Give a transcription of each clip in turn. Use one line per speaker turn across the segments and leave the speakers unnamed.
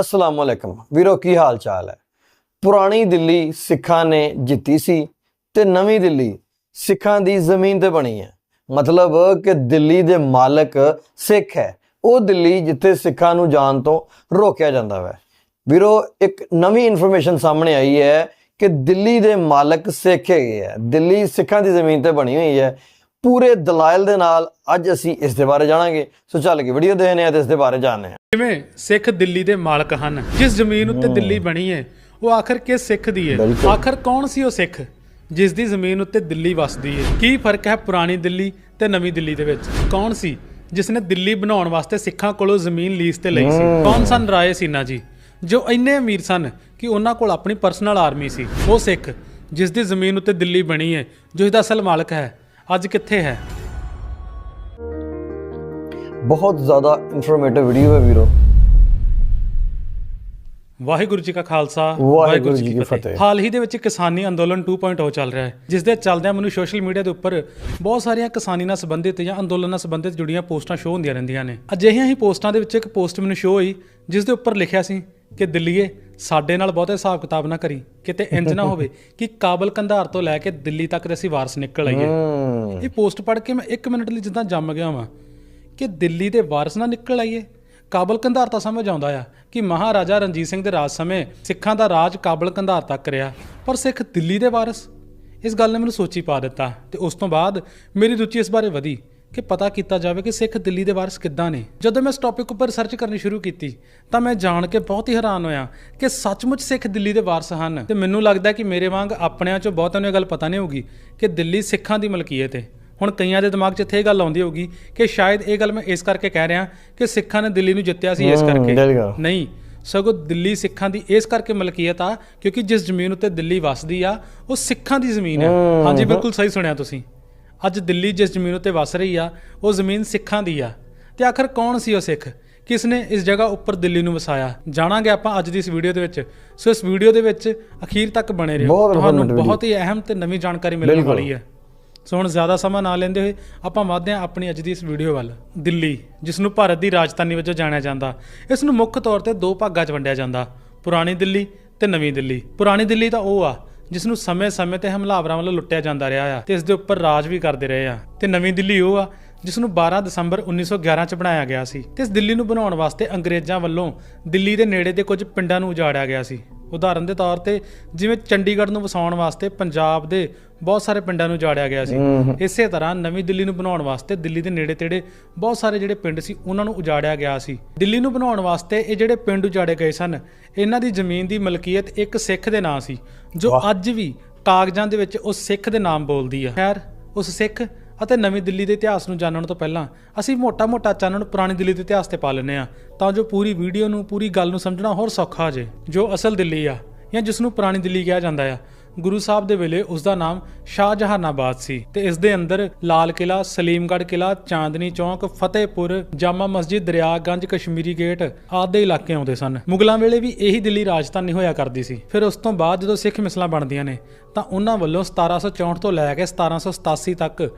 ਅਸਲਾਮ ਵਾਲੇਕਮ ਵੀਰੋ, ਕੀ ਹਾਲ ਚਾਲ ਹੈ? ਪੁਰਾਣੀ ਦਿੱਲੀ ਸਿੱਖਾਂ ਨੇ ਜਿੱਤੀ ਸੀ ਤੇ ਨਵੀਂ ਦਿੱਲੀ ਸਿੱਖਾਂ ਦੀ ਜ਼ਮੀਨ ਤੇ ਬਣੀ ਹੈ। ਮਤਲਬ ਕਿ ਦਿੱਲੀ ਦੇ ਮਾਲਕ ਸਿੱਖ ਹੈ। ਉਹ ਦਿੱਲੀ ਜਿੱਥੇ ਸਿੱਖਾਂ ਨੂੰ ਜਾਣ ਤੋਂ ਰੋਕਿਆ ਜਾਂਦਾ ਹੈ ਵੀਰੋ, ਇੱਕ ਨਵੀਂ ਇਨਫੋਰਮੇਸ਼ਨ ਸਾਹਮਣੇ ਆਈ ਹੈ ਕਿ ਦਿੱਲੀ ਦੇ ਮਾਲਕ ਸਿੱਖ ਹੈਗੇ ਹੈ ਦਿੱਲੀ ਸਿੱਖਾਂ ਦੀ ਜ਼ਮੀਨ ਤੇ ਬਣੀ ਹੋਈ ਹੈ। ਪੂਰੇ ਦਲਾਇਲ ਦੇ ਨਾਲ ਅੱਜ ਅਸੀਂ ਇਸ ਦੇ ਬਾਰੇ ਜਾਣਾਂਗੇ। ਸੋ ਚੱਲ ਕੇ ਵੀਡੀਓ ਦੇਖਦੇ ਹਾਂ ਤੇ ਇਸ ਦੇ ਬਾਰੇ ਜਾਣਦੇ ਹਾਂ।
ਕਿਵੇਂ ਸਿੱਖ ਦਿੱਲੀ ਦੇ ਮਾਲਕ ਹਨ ਜਿਸ ਜ਼ਮੀਨ ਉੱਤੇ ਦਿੱਲੀ ਬਣੀ ਹੈ ਉਹ ਆਖਰ ਕਿਸ ਸਿੱਖ ਦੀ ਹੈ। ਆਖਰ ਕੌਣ ਸੀ ਉਹ ਸਿੱਖ ਜਿਸ ਦੀ ਜ਼ਮੀਨ ਉੱਤੇ ਦਿੱਲੀ ਵਸਦੀ ਹੈ? ਕੀ ਫ਼ਰਕ ਹੈ ਪੁਰਾਣੀ ਦਿੱਲੀ ਤੇ ਨਵੀਂ ਦਿੱਲੀ ਦੇ ਵਿੱਚ? ਕੌਣ ਸੀ ਜਿਸ ਨੇ ਦਿੱਲੀ ਬਣਾਉਣ ਵਾਸਤੇ ਸਿੱਖਾਂ ਕੋਲੋਂ ਜ਼ਮੀਨ ਲੀਜ਼ ਤੇ ਲਈ ਸੀ? ਕੌਣ ਸਨ ਰਾਏ ਸੀਨਾ ਜੀ? ਜੋ ਇੰਨੇ ਅਮੀਰ ਸਨ ਕਿ ਉਹਨਾਂ ਕੋਲ ਆਪਣੀ ਪਰਸਨਲ ਆਰਮੀ ਸੀ। ਉਹ ਸਿੱਖ ਜਿਸ ਦੀ ਜ਼ਮੀਨ ਉੱਤੇ ਦਿੱਲੀ ਬਣੀ ਹੈ ਜੋ ਇਹਦਾ ਅਸਲ ਮਾਲਕ ਹੈ ਅੱਜ ਕਿੱਥੇ ਹੈ?
ਬਹੁਤ ਜ਼ਿਆਦਾ ਇਨਫੋਰਮੇਟਿਵ ਵੀਡੀਓ ਹੈ ਵੀਰੋ।
ਵਾਹਿਗੁਰੂ ਜੀ ਕਾ ਖਾਲਸਾ
ਵਾਹਿਗੁਰੂ ਜੀ ਕੀ ਫਤਿਹ।
ਹਾਲ ਹੀ ਦੇ ਵਿੱਚ ਕਿਸਾਨੀ ਅੰਦੋਲਨ 2.0 ਚੱਲ ਰਿਹਾ ਹੈ ਜਿਸ ਦੇ ਚੱਲਦਿਆਂ ਮੈਨੂੰ ਸੋਸ਼ਲ ਮੀਡੀਆ ਦੇ ਉੱਪਰ ਬਹੁਤ ਸਾਰੀਆਂ ਕਿਸਾਨੀ ਨਾਲ ਸੰਬੰਧਿਤ ਜਾਂ ਅੰਦੋਲਨ ਨਾਲ ਸੰਬੰਧਿਤ ਜੁੜੀਆਂ ਪੋਸਟਾਂ ਸ਼ੋ ਹੁੰਦੀਆਂ ਰਹਿੰਦੀਆਂ ਨੇ। ਅਜਿਹੀਆਂ ਹੀ ਪੋਸਟਾਂ ਦੇ ਵਿੱਚ ਇੱਕ ਪੋਸਟ ਮੈਨੂੰ ਸ਼ੋ ਹੋਈ ਜਿਸ ਦੇ ਉੱਪਰ ਲਿਖਿਆ ਸੀ ਕਿ ਦਿੱਲੀਏ ਸਾਡੇ ਨਾਲ ਬਹੁਤੇ ਹਿਸਾਬ ਕਿਤਾਬ ਨਾ ਕਰੀ ਕਿਤੇ ਇੰਜ ਨਾ ਹੋਵੇ ਕਿ ਕਾਬਲ ਕੰਧਾਰ ਤੋਂ ਲੈ ਕੇ ਦਿੱਲੀ ਤੱਕ ਦੇ ਅਸੀਂ ਵਾਰਸ ਨਿਕਲ ਆਈਏ। ਇਹ ਪੋਸਟ ਪੜ੍ਹ ਕੇ ਮੈਂ 1 ਮਿੰਟ ਲਈ ਜਿੱਦਾਂ ਜੰਮ ਗਿਆ ਵਾਂ ਕਿ ਦਿੱਲੀ ਦੇ ਵਾਰਸ ਨਾ ਨਿਕਲ ਆਈਏ। ਕਾਬਲ ਕੰਧਾਰ ਤਾਂ ਸਮਝ ਆਉਂਦਾ ਆ ਕਿ ਮਹਾਰਾਜਾ ਰਣਜੀਤ ਸਿੰਘ ਦੇ ਰਾਜ ਸਮੇਂ ਸਿੱਖਾਂ ਦਾ ਰਾਜ ਕਾਬਲ ਕੰਧਾਰ ਤੱਕ ਰਿਹਾ। ਪਰ ਸਿੱਖ ਦਿੱਲੀ ਦੇ ਵਾਰਸ? ਇਸ ਗੱਲ ਨੇ ਮੈਨੂੰ ਸੋਚੀ ਪਾ ਦਿੱਤਾ ਤੇ ਉਸ ਤੋਂ ਬਾਅਦ ਮੇਰੀ ਰੁਚੀ ਇਸ ਬਾਰੇ ਵਧੀ। ਕਿ ਪਤਾ ਕੀਤਾ ਜਾਵੇ ਕਿ ਸਿੱਖ ਦਿੱਲੀ ਦੇ ਵਾਰਸ ਕਿੱਦਾਂ ਨੇ। ਜਦੋਂ ਮੈਂ ਇਸ ਟੌਪਿਕ ਉੱਪਰ ਰਿਸਰਚ ਕਰਨੀ ਸ਼ੁਰੂ ਕੀਤੀ ਤਾਂ ਮੈਂ ਜਾਣ ਕੇ ਬਹੁਤ ਹੀ ਹੈਰਾਨ ਹੋਇਆ ਕਿ ਸੱਚਮੁੱਚ ਸਿੱਖ ਦਿੱਲੀ ਦੇ ਵਾਰਸ ਹਨ। ਤੇ ਮੈਨੂੰ ਲੱਗਦਾ ਕਿ ਮੇਰੇ ਵਾਂਗ ਆਪਣਿਆਂ ਚੋਂ ਬਹੁਤਿਆਂ ਨੂੰ ਇਹ ਗੱਲ ਪਤਾ ਨਹੀਂ ਹੋਊਗੀ ਕਿ ਦਿੱਲੀ ਸਿੱਖਾਂ ਦੀ ਮਲਕੀਅਤ ਹੈ ਹੁਣ ਕਈਆਂ ਦੇ ਦਿਮਾਗ 'ਚ ਇੱਥੇ ਇਹ ਗੱਲ ਆਉਂਦੀ ਹੋਊਗੀ ਕਿ ਸ਼ਾਇਦ ਇਹ ਗੱਲ ਮੈਂ ਇਸ ਕਰਕੇ ਕਹਿ ਰਿਹਾ ਕਿ ਸਿੱਖਾਂ ਨੇ ਦਿੱਲੀ ਨੂੰ ਜਿੱਤਿਆ ਸੀ ਇਸ ਕਰਕੇ। ਨਹੀਂ ਸਗੋਂ ਦਿੱਲੀ ਸਿੱਖਾਂ ਦੀ ਇਸ ਕਰਕੇ ਮਲਕੀਅਤ ਆ ਕਿਉਂਕਿ ਜਿਸ ਜ਼ਮੀਨ ਉੱਤੇ ਦਿੱਲੀ ਵਸਦੀ ਆ ਉਹ ਸਿੱਖਾਂ ਦੀ ਜ਼ਮੀਨ ਹੈ। ਹਾਂਜੀ ਬਿਲਕੁਲ ਸਹੀ ਸੁਣਿਆ ਤੁਸੀਂ। ਅੱਜ ਦਿੱਲੀ ਜਿਸ ਜ਼ਮੀਨ ਉੱਤੇ ਵਸ ਰਹੀ ਆ ਉਹ ਜ਼ਮੀਨ ਸਿੱਖਾਂ ਦੀ ਆ। ਤੇ ਆਖਰ ਕੌਣ ਸੀ ਉਹ ਸਿੱਖ? ਕਿਸ ਨੇ ਇਸ ਜਗ੍ਹਾ ਉੱਪਰ ਦਿੱਲੀ ਨੂੰ ਵਸਾਇਆ? ਜਾਣਾਂਗੇ ਆਪਾਂ ਅੱਜ ਦੀ ਇਸ ਵੀਡੀਓ ਦੇ ਵਿੱਚ। ਸੋ ਇਸ ਵੀਡੀਓ ਦੇ ਵਿੱਚ ਅਖੀਰ ਤੱਕ ਬਣੇ ਰਹੋ। ਤੁਹਾਨੂੰ ਬਹੁਤ ਹੀ ਅਹਿਮ ਤੇ ਨਵੀਂ ਜਾਣਕਾਰੀ ਮਿਲਣ। ਵਾਲੀ ਹੈ। ਸੋ ਹੁਣ ਜ਼ਿਆਦਾ ਸਮਾਂ ਨਾ ਲੈਂਦੇ ਹੋਏ ਆਪਾਂ ਵਧਦੇ ਹਾਂ ਆਪਣੀ ਅੱਜ ਦੀ ਇਸ ਵੀਡੀਓ ਵੱਲ। ਦਿੱਲੀ ਜਿਸ ਨੂੰ ਭਾਰਤ ਦੀ ਰਾਜਧਾਨੀ ਵਜੋਂ ਜਾਣਿਆ ਜਾਂਦਾ। ਇਸ ਨੂੰ ਮੁੱਖ ਤੌਰ ਤੇ ਦੋ ਭਾਗਾਂ 'ਚ ਵੰਡਿਆ ਜਾਂਦਾ। ਪੁਰਾਣੀ ਦਿੱਲੀ ਤੇ ਨਵੀਂ ਦਿੱਲੀ। ਪੁਰਾਣੀ ਦਿੱਲੀ ਤਾਂ ਉਹ ਆ। ਜਿਸ ਨੂੰ ਸਮੇਂ-ਸਮੇਂ ਤੇ ਹਮਲਾਵਰਾਂ ਵੱਲੋਂ ਲੁੱਟਿਆ ਜਾਂਦਾ ਰਿਹਾ ਆ ਤੇ ਇਸ ਦੇ ਉੱਪਰ ਰਾਜ ਵੀ ਕਰਦੇ ਰਹੇ ਆ। ਤੇ ਨਵੀਂ ਦਿੱਲੀ ਉਹ ਆ ਜਿਸ ਨੂੰ 12 ਦਸੰਬਰ 1911 ਚ ਬਣਾਇਆ ਗਿਆ ਸੀ ਤੇ ਇਸ ਦਿੱਲੀ ਨੂੰ ਬਣਾਉਣ ਵਾਸਤੇ ਅੰਗਰੇਜ਼ਾਂ ਵੱਲੋਂ ਦਿੱਲੀ ਦੇ ਨੇੜੇ ਦੇ ਕੁਝ ਪਿੰਡਾਂ ਨੂੰ ਉਜਾੜਿਆ ਗਿਆ ਸੀ। ਉਦਾਹਰਨ ਦੇ ਤੌਰ ਤੇ ਜਿਵੇਂ ਚੰਡੀਗੜ੍ਹ ਨੂੰ ਵਸਾਉਣ ਵਾਸਤੇ ਪੰਜਾਬ ਦੇ ਬਹੁਤ ਸਾਰੇ ਪਿੰਡਾਂ ਨੂੰ ਉਜਾੜਿਆ ਗਿਆ ਸੀ। ਇਸੇ ਤਰ੍ਹਾਂ ਨਵੀਂ ਦਿੱਲੀ ਨੂੰ ਬਣਾਉਣ ਵਾਸਤੇ ਦਿੱਲੀ ਦੇ ਨੇੜੇ ਤੇੜੇ ਬਹੁਤ ਸਾਰੇ ਜਿਹੜੇ ਪਿੰਡ ਸੀ ਉਹਨਾਂ ਨੂੰ ਉਜਾੜਿਆ ਗਿਆ ਸੀ। ਦਿੱਲੀ ਨੂੰ ਬਣਾਉਣ ਵਾਸਤੇ ਇਹ ਜਿਹੜੇ ਪਿੰਡ ਉਜਾੜੇ ਗਏ ਸਨ ਇਹਨਾਂ ਦੀ ਜ਼ਮੀਨ ਦੀ ਮਲਕੀਅਤ ਇੱਕ ਸਿੱਖ ਦੇ ਨਾਂ ਸੀ ਜੋ ਅੱਜ ਵੀ ਕਾਗਜ਼ਾਂ ਦੇ ਵਿੱਚ ਉਸ ਸਿੱਖ ਦੇ ਨਾਮ ਬੋਲਦੀ ਆ। ਖੈਰ ਉਸ ਸਿੱਖ ਅਤੇ ਨਵੀਂ ਦਿੱਲੀ ਦੇ ਇਤਿਹਾਸ ਨੂੰ ਜਾਣਨ ਤੋਂ ਪਹਿਲਾਂ ਅਸੀਂ ਮੋਟਾ-ਮੋਟਾ ਚਾਨਣ ਪੁਰਾਣੀ ਦਿੱਲੀ ਦੇ ਇਤਿਹਾਸ ਤੇ ਪਾ ਲੈਂਦੇ ਆ ਤਾਂ ਜੋ ਪੂਰੀ ਵੀਡੀਓ ਨੂੰ ਪੂਰੀ ਗੱਲ ਨੂੰ ਸਮਝਣਾ ਹੋਰ ਸੌਖਾ ਹੋ ਜੇ ਜੋ ਅਸਲ ਦਿੱਲੀ ਆ ਜਾਂ ਜਿਸ ਨੂੰ ਪੁਰਾਣੀ ਦਿੱਲੀ ਕਿਹਾ ਜਾਂਦਾ ਆ ਗੁਰੂ ਸਾਹਿਬ ਦੇ ਵੇਲੇ ਉਸ ਦਾ ਨਾਮ ਸ਼ਾਹਜਹਾਨਾਬਾਦ ਸੀ ਤੇ ਇਸ ਦੇ ਅੰਦਰ ਲਾਲ ਕਿਲਾ ਸਲੀਮਗੜ੍ਹ ਕਿਲਾ ਚਾਂਦਨੀ ਚੌਂਕ, ਫਤਿਹਪੁਰ, ਜਾਮਾ ਮਸਜਿਦ ਦਰਿਆਗੰਜ ਕਸ਼ਮੀਰੀ ਗੇਟ ਆਦਿ ਇਲਾਕੇ ਆਉਂਦੇ ਸਨ। ਮੁਗਲਾਂ ਵੇਲੇ ਵੀ ਇਹੀ ਦਿੱਲੀ ਰਾਜਧਾਨੀ ਹੋਇਆ ਕਰਦੀ ਸੀ। ਫਿਰ ਉਸ ਤੋਂ ਬਾਅਦ ਜਦੋਂ ਸਿੱਖ ਮਿਸਲਾਂ ਬਣਦੀਆਂ ਨੇ, ਤਾਂ ਉਹਨਾਂ ਵੱਲੋਂ 1764 ਤੋਂ ਲੈ ਕੇ 1787 ਤੱਕ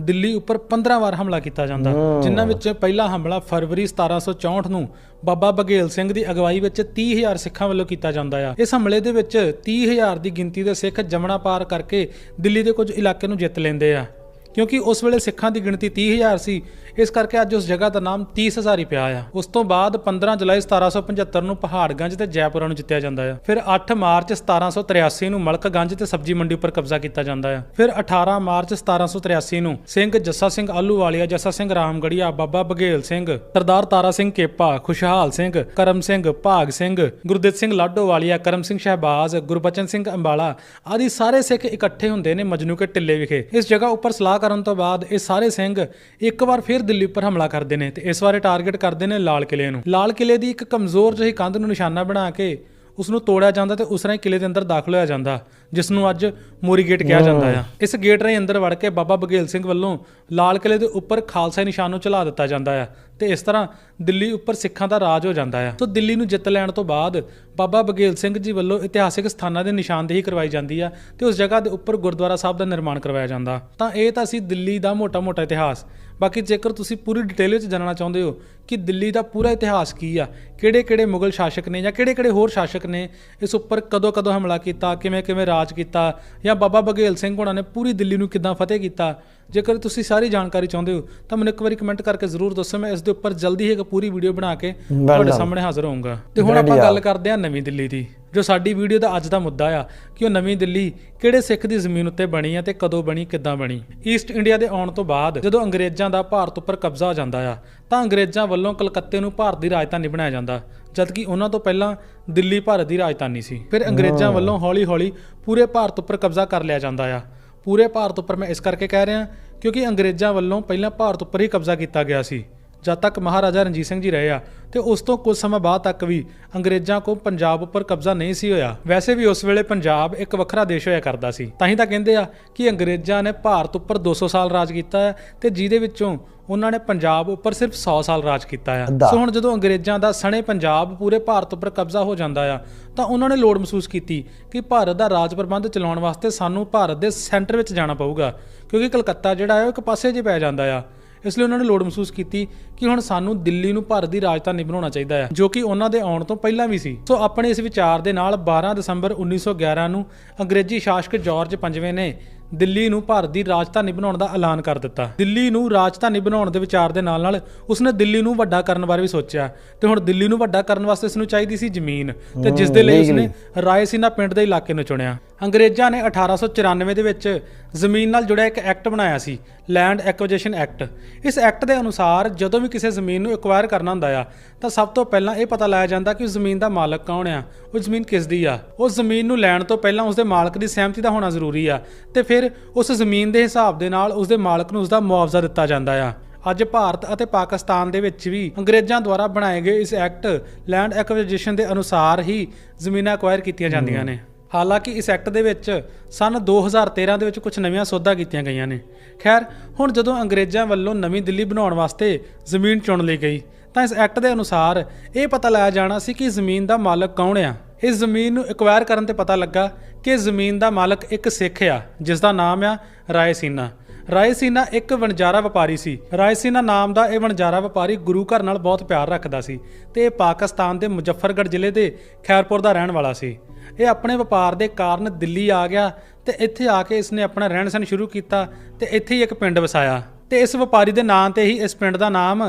ਦਿੱਲੀ ਉੱਪਰ 15 ਵਾਰ ਹਮਲਾ ਕੀਤਾ ਜਾਂਦਾ। ਜਿਨ੍ਹਾਂ ਵਿੱਚ ਪਹਿਲਾ ਹਮਲਾ ਫਰਵਰੀ 1764 ਨੂੰ ਬਾਬਾ ਬਘੇਲ ਸਿੰਘ ਦੀ ਅਗਵਾਈ ਵਿੱਚ 30000 ਸਿੱਖਾਂ ਵੱਲੋਂ ਕੀਤਾ ਜਾਂਦਾ ਆ। ਇਸ ਹਮਲੇ ਦੇ ਵਿੱਚ 30000 ਦੀ ਗਿਣਤੀ ਦੇ ਸਿੱਖ ਜਮਣਾ ਪਾਰ ਕਰਕੇ ਦਿੱਲੀ ਦੇ ਕੁਝ ਇਲਾਕੇ ਨੂੰ ਜਿੱਤ ਲੈਂਦੇ ਆ। ਕਿਉਂਕਿ ਉਸ ਵੇਲੇ ਸਿੱਖਾਂ ਦੀ ਗਿਣਤੀ 30000 ਸੀ। ਇਸ ਕਰਕੇ ਅੱਜ ਉਸ ਜਗ੍ਹਾ ਦਾ ਨਾਮ 30000 ਹੀ ਪਿਆ ਆ। ਉਸ ਤੋਂ ਬਾਅਦ 15 ਜੁਲਾਈ 1775 ਨੂੰ ਪਹਾੜਗੰਜ ਤੇ ਜੈਪੁਰਾ ਨੂੰ ਜਿੱਤਿਆ ਜਾਂਦਾ ਆ। ਫਿਰ 8 ਮਾਰਚ 1783 ਨੂੰ ਮਲਕਗੰਜ ਤੇ ਸਬਜੀ ਮੰਡੀ ਉੱਪਰ ਕਬਜ਼ਾ ਕੀਤਾ ਜਾਂਦਾ ਆ। ਫਿਰ 18 ਮਾਰਚ 1783 ਨੂੰ ਸਿੰਘ ਜੱਸਾ ਸਿੰਘ ਆਲੂਵਾਲੀਆ ਜੱਸਾ ਸਿੰਘ ਰਾਮਗੜੀਆ, ਬਾਬਾ ਬਘੇਲ ਸਿੰਘ, ਸਰਦਾਰ ਤਾਰਾ ਸਿੰਘ ਕੇਪਾ, ਖੁਸ਼ਹਾਲ ਸਿੰਘ, ਕਰਮ ਸਿੰਘ, ਭਾਗ ਸਿੰਘ, ਗੁਰਦਿੱਤ ਸਿੰਘ ਲਾਡੋਵਾਲੀਆ ਕਰਮ ਸਿੰਘ ਸ਼ਹਿਬਾਜ਼, ਗੁਰਬਚਨ ਸਿੰਘ ਅੰਬਾਲਾ ਆਦਿ ਸਾਰੇ ਸਿੱਖ ਇਕੱਠੇ ਹੁੰਦੇ ਨੇ ਮਜਨੂ ਕੇ ਟਿੱਲੇ ਵਿਖੇ। ਇਸ ਜਗ੍ਹਾ ਉੱਪਰ ਸਲਾਹ ਕਰਨ ਤੋਂ ਬਾਅਦ ਇਹ ਸਾਰੇ ਸਿੰਘ ਇੱਕ ਵਾਰ ਫਿਰ ਦਿੱਲੀ ਉੱਪਰ ਹਮਲਾ ਕਰਦੇ ਨੇ ਤੇ ਇਸ ਵਾਰੇ ਟਾਰਗੇਟ ਕਰਦੇ ਨੇ ਲਾਲ ਕਿਲੇ ਨੂੰ। ਲਾਲ ਕਿਲੇ ਦੀ ਇੱਕ ਕਮਜ਼ੋਰ ਜਿਹੀ ਕੰਧ ਨੂੰ ਨਿਸ਼ਾਨਾ ਬਣਾ ਕੇ ਉਸ ਨੂੰ ਤੋੜਿਆ ਜਾਂਦਾ ਤੇ ਉਸ ਰਾਹੀਂ ਕਿਲੇ ਦੇ ਅੰਦਰ ਦਾਖਲ ਹੋਇਆ ਜਾਂਦਾ। ਜਿਸ ਨੂੰ ਅੱਜ ਮੋਰੀ ਗੇਟ ਕਿਹਾ ਜਾਂਦਾ ਆ। ਇਸ ਗੇਟ ਰਾਹੀਂ ਅੰਦਰ ਵੜ ਕੇ ਬਾਬਾ ਬਘੇਲ ਸਿੰਘ ਵੱਲੋਂ ਲਾਲ ਕਿਲੇ ਦੇ ਉੱਪਰ ਖਾਲਸਾ ਨਿਸ਼ਾਨ ਨੂੰ ਚਲਾ ਦਿੱਤਾ ਜਾਂਦਾ ਆ ਤੇ ਇਸ ਤਰ੍ਹਾਂ ਦਿੱਲੀ ਉੱਪਰ ਸਿੱਖਾਂ ਦਾ ਰਾਜ ਹੋ ਜਾਂਦਾ ਆ। ਸੋ ਦਿੱਲੀ ਨੂੰ ਜਿੱਤ ਲੈਣ ਤੋਂ ਬਾਅਦ ਬਾਬਾ ਬਘੇਲ ਸਿੰਘ ਜੀ ਵੱਲੋਂ ਇਤਿਹਾਸਿਕ ਸਥਾਨਾਂ ਦੇ ਨਿਸ਼ਾਨਦੇਹੀ ਕਰਵਾਈ ਜਾਂਦੀ ਆ ਤੇ ਉਸ ਜਗ੍ਹਾ ਦੇ ਉੱਪਰ ਗੁਰਦੁਆਰਾ ਸਾਹਿਬ ਦਾ ਨਿਰਮਾਣ ਕਰਵਾਇਆ ਜਾਂਦਾ। ਤਾਂ ਇਹ ਤਾਂ ਸੀ ਦਿੱਲੀ ਦਾ ਮੋਟਾ-ਮੋਟਾ ਇਤਿਹਾਸ। ਬਾਕੀ ਜੇਕਰ ਤੁਸੀਂ ਪੂਰੀ ਡਿਟੇਲ ਵਿੱਚ ਜਾਣਨਾ ਚਾਹੁੰਦੇ ਹੋ ਕਿ ਦਿੱਲੀ ਦਾ ਪੂਰਾ ਇਤਿਹਾਸ ਕੀ ਆ ਕਿਹੜੇ-ਕਿਹੜੇ ਮੁਗਲ ਸ਼ਾਸਕ ਨੇ ਜਾਂ ਕਿਹੜੇ-ਕਿਹੜੇ ਹੋਰ ਸ਼ਾਸਕ ਨੇ ਇਸ ਉੱਪਰ ਕਦੋਂ-ਕਦੋਂ ਹਮਲਾ ਕੀਤਾ ਕਿਵੇਂ-ਕਿਵੇਂ ਰਾਜ ਕੀਤਾ ਜਾਂ ਬਾਬਾ ਬਘੇਲ ਸਿੰਘ ਹੋਣਾ ਨੇ ਪੂਰੀ ਦਿੱਲੀ ਨੂੰ ਕਿੱਦਾਂ ਫਤਿਹ ਕੀਤਾ? ਜੇਕਰ ਤੁਸੀਂ ਸਾਰੀ ਜਾਣਕਾਰੀ ਚਾਹੁੰਦੇ ਹੋ ਤਾਂ ਮੈਨੂੰ ਇੱਕ ਵਾਰੀ ਕਮੈਂਟ ਕਰਕੇ ਜ਼ਰੂਰ ਦੱਸੋ ਮੈਂ ਇਸ ਦੇ ਉੱਪਰ ਜਲਦੀ ਹੀ ਇੱਕ ਪੂਰੀ ਵੀਡੀਓ ਬਣਾ ਕੇ ਤੁਹਾਡੇ ਸਾਹਮਣੇ ਹਾਜ਼ਰ ਹੋਊਂਗਾ। ਤੇ ਹੁਣ ਆਪਾਂ ਗੱਲ ਕਰਦੇ ਹਾਂ ਨਵੀਂ ਦਿੱਲੀ ਦੀ ਜੋ ਸਾਡੀ ਵੀਡੀਓ ਦਾ ਅੱਜ ਦਾ ਮੁੱਦਾ ਆ ਕਿ ਉਹ ਨਵੀਂ ਦਿੱਲੀ ਕਿਹੜੇ ਸਿੱਖ ਦੀ ਜ਼ਮੀਨ ਉੱਤੇ ਬਣੀ ਆ ਤੇ ਕਦੋਂ ਬਣੀ ਕਿੱਦਾਂ ਬਣੀ? ਈਸਟ ਇੰਡੀਆ ਦੇ ਆਉਣ ਤੋਂ ਬਾਅਦ ਜਦੋਂ ਅੰਗਰੇਜ਼ਾਂ ਦਾ ਭਾਰਤ ਉੱਪਰ ਕਬਜ਼ਾ ਹੋ ਜਾਂਦਾ ਆ ਤਾਂ ਅੰਗਰੇਜ਼ਾਂ ਵੱਲੋਂ ਕਲਕੱਤੇ ਨੂੰ ਭਾਰਤ ਦੀ ਰਾਜਧਾਨੀ ਬਣਾਇਆ ਜਾਂਦਾ। ਜਦਕਿ ਉਹਨਾਂ ਤੋਂ ਪਹਿਲਾਂ ਦਿੱਲੀ ਭਾਰਤ ਦੀ ਰਾਜਧਾਨੀ ਸੀ। ਫਿਰ ਅੰਗਰੇਜ਼ਾਂ ਵੱਲੋਂ ਹੌਲੀ-ਹੌਲੀ ਪੂਰੇ ਭਾਰਤ ਉੱਪਰ ਕਬਜ਼ਾ ਕਰ ਲਿਆ ਜਾਂਦਾ ਆ। ਪੂਰੇ ਭਾਰਤ ਉੱਪਰ ਮੈਂ ਇਸ ਕਰਕੇ ਕਹਿ ਰਿਹਾ ਕਿਉਂਕਿ ਅੰਗਰੇਜ਼ਾਂ ਵੱਲੋਂ ਪਹਿਲਾਂ ਭਾਰਤ ਉੱਪਰ ਹੀ ਕਬਜ਼ਾ ਕੀਤਾ ਗਿਆ ਸੀ। ਜਦ ਤੱਕ ਮਹਾਰਾਜਾ ਰਣਜੀਤ ਸਿੰਘ ਜੀ ਰਹੇ ਆ ਤੇ ਉਸ ਤੋਂ ਕੁਝ ਸਮਾਂ ਬਾਅਦ ਤੱਕ ਵੀ ਅੰਗਰੇਜ਼ਾਂ ਕੋਲ ਪੰਜਾਬ ਉੱਪਰ ਕਬਜ਼ਾ ਨਹੀਂ ਸੀ ਹੋਇਆ। ਵੈਸੇ ਵੀ ਉਸ ਵੇਲੇ ਪੰਜਾਬ ਇੱਕ ਵੱਖਰਾ ਦੇਸ਼ ਹੋਇਆ ਕਰਦਾ ਸੀ। ਤਾਂ ਹੀ ਤਾਂ ਕਹਿੰਦੇ ਆ ਕਿ ਅੰਗਰੇਜ਼ਾਂ ਨੇ ਭਾਰਤ ਉੱਪਰ 200 ਸਾਲ ਰਾਜ ਕੀਤਾ ਹੈ ਤੇ ਜਿਹਦੇ ਵਿੱਚੋਂ ਉਹਨਾਂ ਨੇ ਪੰਜਾਬ ਉੱਪਰ ਸਿਰਫ 100 ਸਾਲ ਰਾਜ ਕੀਤਾ ਆ। ਸੋ ਹੁਣ ਜਦੋਂ ਅੰਗਰੇਜ਼ਾਂ ਦਾ ਸਣੇ ਪੰਜਾਬ ਪੂਰੇ ਭਾਰਤ ਉੱਪਰ ਕਬਜ਼ਾ ਹੋ ਜਾਂਦਾ ਆ ਤਾਂ ਉਹਨਾਂ ਨੇ ਲੋੜ ਮਹਿਸੂਸ ਕੀਤੀ ਕਿ ਭਾਰਤ ਦਾ ਰਾਜ ਪ੍ਰਬੰਧ ਚਲਾਉਣ ਵਾਸਤੇ ਸਾਨੂੰ ਭਾਰਤ ਦੇ ਸੈਂਟਰ ਵਿੱਚ ਜਾਣਾ ਪਊਗਾ ਕਿਉਂਕਿ ਕਲਕੱਤਾ ਜਿਹੜਾ ਹੈ ਉਹ ਇੱਕ ਪਾਸੇ 'ਚ ਪੈ ਜਾਂਦਾ ਆ। ਇਸ ਲਈ ਉਹਨਾਂ ਨੇ ਲੋੜ ਮਹਿਸੂਸ ਕੀਤੀ ਕਿ ਹੁਣ ਸਾਨੂੰ ਦਿੱਲੀ ਨੂੰ ਭਾਰਤ ਦੀ ਰਾਜਧਾਨੀ ਬਣਾਉਣਾ ਚਾਹੀਦਾ ਹੈ ਜੋ ਕਿ ਉਹਨਾਂ ਦੇ ਆਉਣ ਤੋਂ ਪਹਿਲਾਂ ਵੀ ਸੀ। ਸੋ ਆਪਣੇ ਇਸ ਵਿਚਾਰ ਦੇ ਨਾਲ 12 ਦਸੰਬਰ 1911 ਨੂੰ ਅੰਗਰੇਜ਼ੀ ਸ਼ਾਸਕ ਜਾਰਜ ਪੰਜਵੇਂ ਨੇ ਦਿੱਲੀ ਨੂੰ ਭਾਰਤ ਦੀ ਰਾਜਧਾਨੀ ਬਣਾਉਣ ਦਾ ਐਲਾਨ ਕਰ ਦਿੱਤਾ। ਦਿੱਲੀ ਨੂੰ ਰਾਜਧਾਨੀ ਬਣਾਉਣ ਦੇ ਵਿਚਾਰ ਦੇ ਨਾਲ ਨਾਲ ਉਸਨੇ ਦਿੱਲੀ ਨੂੰ ਵੱਡਾ ਕਰਨ ਬਾਰੇ ਵੀ ਸੋਚਿਆ ਤੇ ਹੁਣ ਦਿੱਲੀ ਨੂੰ ਵੱਡਾ ਕਰਨ ਵਾਸਤੇ ਇਸ ਨੂੰ ਚਾਹੀਦੀ ਸੀ ਜ਼ਮੀਨ ਤੇ ਜਿਸ ਦੇ ਲਈ ਉਸਨੇ ਰਾਇਸੀਨਾ ਪਿੰਡ ਦੇ ਇਲਾਕੇ ਨੂੰ ਚੁਣਿਆ। ਅੰਗਰੇਜ਼ਾਂ ਨੇ 1894 ਦੇ ਵਿੱਚ ਜ਼ਮੀਨ ਨਾਲ ਜੁੜਿਆ ਇੱਕ ਐਕਟ ਬਣਾਇਆ ਸੀ ਲੈਂਡ ਐਕੁਜੀਸ਼ਨ ਐਕਟ ਇਸ ਐਕਟ ਦੇ ਅਨੁਸਾਰ ਜਦੋਂ ਵੀ ਕਿਸੇ ਜ਼ਮੀਨ ਨੂੰ ਐਕਵਾਇਰ ਕਰਨਾ ਹੁੰਦਾ ਆ, ਤਾਂ ਸਭ ਤੋਂ ਪਹਿਲਾਂ ਇਹ ਪਤਾ ਲਾਇਆ ਜਾਂਦਾ ਕਿ ਉਸ ਜ਼ਮੀਨ ਦਾ ਮਾਲਕ ਕੌਣ ਆ, ਉਹ ਜ਼ਮੀਨ ਕਿਸ ਦੀ ਆ। ਉਸ ਜ਼ਮੀਨ ਨੂੰ ਲੈਣ ਤੋਂ ਪਹਿਲਾਂ ਉਸ ਦੇ ਮਾਲਕ ਦੀ ਸਹਿਮਤੀ ਦਾ ਹੋਣਾ ਜ਼ਰੂਰੀ ਆ ਤੇ ਫਿਰ ਉਸ ਜ਼ਮੀਨ ਦੇ ਹਿਸਾਬ ਦੇ ਨਾਲ ਉਸ ਦੇ ਮਾਲਕ ਨੂੰ ਉਸ ਦਾ ਮੁਆਵਜ਼ਾ ਦਿੱਤਾ ਜਾਂਦਾ ਆ। ਅੱਜ ਭਾਰਤ ਅਤੇ ਪਾਕਿਸਤਾਨ ਦੇ ਵਿੱਚ ਵੀ ਅੰਗਰੇਜ਼ਾਂ ਦੁਆਰਾ ਬਣਾਏ ਗਏ ਇਸ ਐਕਟ ਲੈਂਡ ਐਕੁਜੀਸ਼ਨ ਦੇ ਅਨੁਸਾਰ ਹੀ ਜ਼ਮੀਨਾਂ ਐਕਵਾਇਰ ਕੀਤੀਆਂ ਜਾਂਦੀਆਂ ਨੇ। ਹਾਲਾਂਕਿ ਇਸ ਐਕਟ ਦੇ ਵਿੱਚ ਸਨ 2013 ਦੇ ਵਿੱਚ ਕੁਝ ਨਵੀਆਂ ਸੋਧਾਂ ਕੀਤੀਆਂ ਗਈਆਂ ਨੇ। ਖੈਰ, ਹੁਣ ਜਦੋਂ ਅੰਗਰੇਜ਼ਾਂ ਵੱਲੋਂ ਨਵੀਂ ਦਿੱਲੀ ਬਣਾਉਣ ਵਾਸਤੇ ਜ਼ਮੀਨ ਚੁਣ ਲਈ ਗਈ, ਤਾਂ ਇਸ ਐਕਟ ਦੇ ਅਨੁਸਾਰ ਇਹ ਪਤਾ ਲਾਇਆ ਜਾਣਾ ਸੀ ਕਿ ਜ਼ਮੀਨ ਦਾ ਮਾਲਕ ਕੌਣ ਆ। ਇਸ ਜ਼ਮੀਨ ਨੂੰ ਐਕਵਾਇਰ ਕਰਨ ਤੇ ਪਤਾ ਲੱਗਾ ਕਿ ਜ਼ਮੀਨ ਦਾ ਮਾਲਕ ਇੱਕ ਸਿੱਖ ਆ, ਜਿਸ ਦਾ ਨਾਮ ਆ ਰਾਏਸੀਨਾ। ਰਾਏਸੀਨਾ ਇੱਕ ਵਣਜਾਰਾ ਵਪਾਰੀ ਸੀ। ਰਾਏਸੀਨਾ ਨਾਮ ਦਾ ਇਹ ਵਣਜਾਰਾ ਵਪਾਰੀ ਗੁਰੂ ਘਰ ਨਾਲ ਬਹੁਤ ਪਿਆਰ ਰੱਖਦਾ ਸੀ ਤੇ ਇਹ ਪਾਕਿਸਤਾਨ ਦੇ ਮੁਜ਼ੱਫਰਗੜ੍ਹ ਜ਼ਿਲ੍ਹੇ ਦੇ ਖੈਰਪੁਰ ਦਾ ਰਹਿਣ ਵਾਲਾ ਸੀ। ਇਹ ਆਪਣੇ ਵਪਾਰ ਦੇ ਕਾਰਨ ਦਿੱਲੀ ਆ ਗਿਆ ਤੇ ਇੱਥੇ ਆ ਕੇ ਇਸਨੇ ਆਪਣਾ ਰਹਿਣ ਸਹਿਣ ਸ਼ੁਰੂ ਕੀਤਾ ਤੇ ਇੱਥੇ ਹੀ ਇੱਕ ਪਿੰਡ ਵਸਾਇਆ। ਤੇ ਇਸ ਵਪਾਰੀ ਦੇ ਨਾਂ ਤੇ ਹੀ ਇਸ ਪਿੰਡ ਦਾ ਨਾਮ